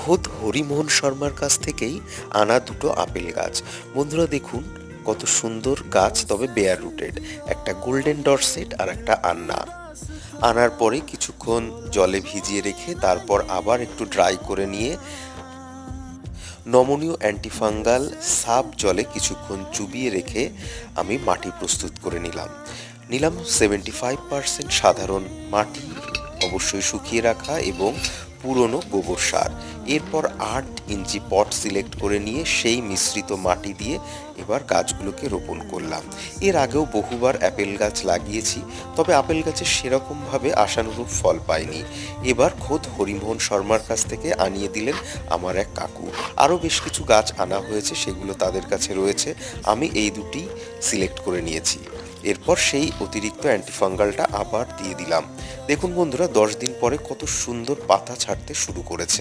খোদ হরিমোহন শর্মার কাছ থেকেই আনা দুটো আপেল গাছ। বন্ধুরা দেখুন, কত সুন্দর গাছ, তবে বেয়ার রুটেড একটা গোল্ডেন ডরসেট আর একটা আন্না। আনার পরে কিছুক্ষণ জলে ভিজিয়ে রেখে তারপর আবার একটু ড্রাই করে নিয়ে নমনীয় অ্যান্টিফাঙ্গাল সাব জলে কিছুক্ষণ চুবিয়ে রেখে আমি মাটি প্রস্তুত করে নিলাম। নিলাম সেভেন্টি ফাইভ পার্সেন্ট সাধারণ মাটি, অবশ্যই শুকিয়ে রাখা এবং পুরনো গোবর সার। এরপর আট ইঞ্চি পট সিলেক্ট করে নিয়ে সেই মিশ্রিত মাটি দিয়ে এবার গাছগুলোকে রোপণ করলাম। এর আগেও বহুবার অ্যাপেল গাছ লাগিয়েছি, তবে আপেল গাছে সেরকমভাবে আশানুরূপ ফল পাইনি। এবার খোদ হরিমোহন শর্মার কাছ থেকে আনিয়ে দিলেন আমার এক কাকু। আরও বেশ কিছু গাছ আনা হয়েছে, সেগুলো তাদের কাছে রয়েছে। আমি এই দুটি সিলেক্ট করে নিয়েছি। এরপর সেই অতিরিক্ত অ্যান্টিফাঙ্গালটা আবার দিয়ে দিলাম। দেখুন বন্ধুরা, দশ দিন পরে কত সুন্দর পাতা ছাড়তে শুরু করেছে।